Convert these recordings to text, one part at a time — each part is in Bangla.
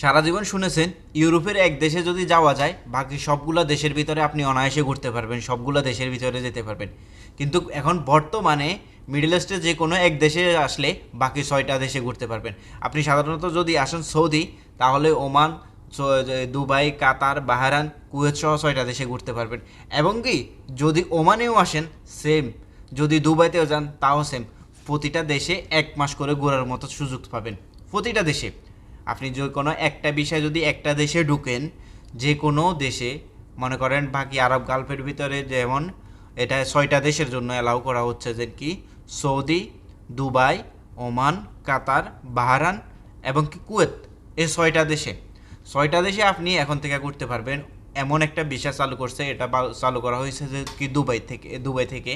সারা জীবন শুনেছেন, ইউরোপের এক দেশে যদি যাওয়া যায়, বাকি সবগুলো দেশের ভিতরে আপনি অনায়াসে ঘুরতে পারবেন, সবগুলো দেশের ভিতরে যেতে পারবেন। কিন্তু এখন বর্তমানে মিডল ইস্টে যে কোনো এক দেশে আসলে বাকি ছয়টা দেশে ঘুরতে পারবেন। আপনি সাধারণত যদি আসেন সৌদি, তাহলে Oman Dubai, Qatar Bahrain Kuwait সহ ছয়টা দেশে ঘুরতে পারবেন। এবং কি, যদি ওমানেও আসেন, সেম। যদি দুবাইতেও যান, তাও সেম। প্রতিটা দেশে এক মাস করে ঘোরার মতো সুযোগ পাবেন। প্রতিটা দেশে। আপনি যে কোনো একটা বিষয় যদি একটা দেশে ঢুকেন, যে কোনো দেশে, মনে করেন বাকি আরব গালফের ভিতরে যেমন এটা ছয়টা দেশের জন্য অ্যালাউ করা হচ্ছে যে কি, Saudi, Dubai, Oman, Qatar, Bahrain এবং কি কুয়েত, এই ছয়টা দেশে। ছয়টা দেশে আপনি এখন থেকে করতে পারবেন। এমন একটা ভিসা চালু করছে, এটা চালু করা হয়েছে যে কি দুবাই থেকে দুবাই থেকে।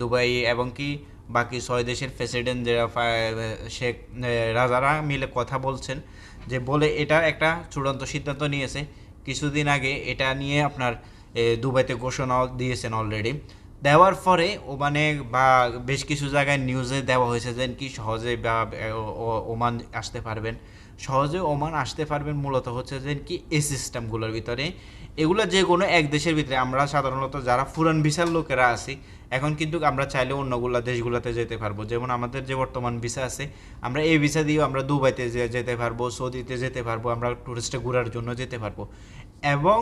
দুবাই এবং কি বাকি ছয় দেশের প্রেসিডেন্ট যারা শেখ রাজারা মিলে কথা বলছেন যে বলে এটা একটা চূড়ান্ত সিদ্ধান্ত নিয়েছে। কিছুদিন আগে এটা নিয়ে আপনার দুবাইতে ঘোষণা দিয়েছেন অলরেডি দেওয়ার পরে ওমানে বা বেশ কিছু জায়গায় নিউজে দেওয়া হয়েছে যে কি সহজে বা ওমান আসতে পারবেন। সহজে ওমান আসতে পারবেন মূলত হচ্ছে যে কি, এই সিস্টেমগুলোর ভিতরে। এগুলো যে কোনো এক দেশের ভিতরে, আমরা সাধারণত যারা ফুরান ভিসার লোকেরা আছি, এখন কিন্তু আমরা চাইলে অন্যগুলো দেশগুলোতে যেতে পারব। যেমন আমাদের যে বর্তমান ভিসা আছে, আমরা এই ভিসা দিয়েও আমরা দুবাইতে যেতে পারব, সৌদিতে যেতে পারব, আমরা টুরিস্টে ঘোরার জন্য যেতে পারব। এবং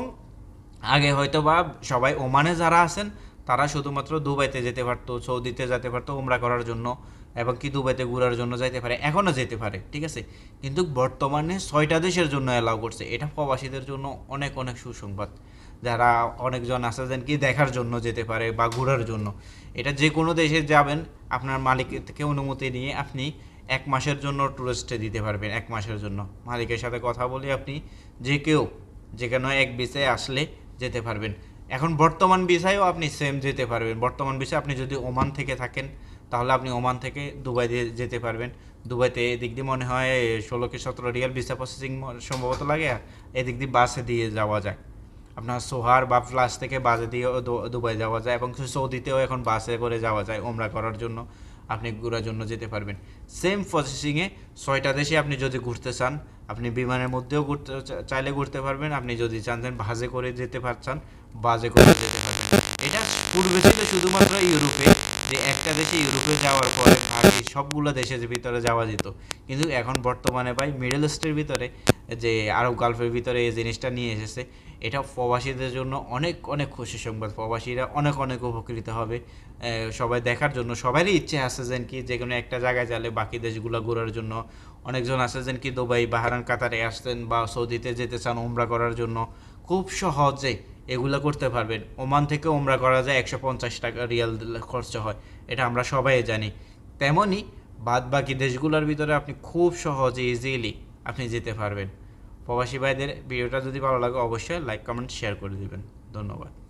আগে হয়তো বা সবাই ওমানে যারা আছেন, তারা শুধুমাত্র দুবাইতে যেতে পারতো, সৌদিতে যেতে পারতো, উমরা করার জন্য। এবং কি দুবাইতে ঘোরার জন্য যাইতে পারে এখনও যেতে পারে, ঠিক আছে? কিন্তু বর্তমানে ছয়টা দেশের জন্য অ্যালাউ করছে। এটা প্রবাসীদের জন্য অনেক অনেক সুসংবাদ। যারা অনেকজন আছে যেন কি দেখার জন্য যেতে পারে বা ঘোরার জন্য। এটা যে কোনো দেশে যাবেন, আপনার মালিকের থেকে অনুমতি নিয়ে আপনি এক মাসের জন্য টুরিস্টে দিতে পারবেন, এক মাসের জন্য। মালিকের সাথে কথা বলে আপনি যে কেউ, যে যেখানে এক বিষয়ে আসলে যেতে পারবেন। এখন বর্তমান বিষয়েও আপনি সেম যেতে পারবেন। বর্তমান বিষয়ে আপনি যদি ওমান থেকে থাকেন তাহলে আপনি ওমান থেকে দুবাই দিয়ে যেতে পারবেন। দুবাইতে এদিক দিয়ে মনে হয় ষোলো কি সতেরো রিয়াল ভিসা প্রসেসিং সম্ভবত লাগে এদিক দিয়ে বাসে দিয়ে যাওয়া যায়। আপনার সোহার বা ফ্লাস থেকে বাসে দিয়েও দু- দুবাই যাওয়া যায় এবং সৌদিতেও এখন বাসে করে যাওয়া যায় ওমরা করার জন্য। আপনি ঘোরার জন্য যেতে পারবেন। সেম প্রসেসিংয়ে ছয়টা দেশে আপনি যদি ঘুরতে চান, আপনি বিমানের মধ্যেও ঘুরতে চাইলে ঘুরতে পারবেন। আপনি যদি চান বাসে করে যেতে পারছেন বাসে করে যেতে পারবেন। এটা পূর্বে ছিল শুধুমাত্র ইউরোপে যে একটা দেশে ইউরোপে যাওয়ার পরে বাকি সবগুলো দেশের ভিতরে যাওয়া যেত। কিন্তু এখন বর্তমানে ভাই মিডল ইস্টের ভিতরে যে আরব গালফের ভিতরে এই জিনিসটা নিয়ে এসেছে, এটা প্রবাসীদের জন্য অনেক অনেক খুশি সংবাদ। প্রবাসীরা অনেক অনেক উপকৃত হবে সবাই দেখার জন্য। সবারই ইচ্ছে আছে যেন কি যে কোনো একটা জায়গায় গেলে বাকি দেশগুলো ঘোরার জন্য। অনেকজন আছে যেন কি দুবাই বাহারান কাতারে আসতেন বা সৌদিতে যেতে চান উমরা করার জন্য। খুব সহজে এগুলো করতে পারবেন। ওমান থেকে ওমরা করা যায় একশো পঞ্চাশ টাকা রিয়াল খরচা হয়। এটা আমরা সবাই জানি। তেমনই বাদ বাকি দেশগুলোর ভিতরে আপনি খুব সহজে ইজিলি আপনি যেতে পারবেন। প্রবাসী ভাইদের ভিডিওটা যদি ভালো লাগে অবশ্যই লাইক কমেন্ট শেয়ার করে দেবেন। ধন্যবাদ।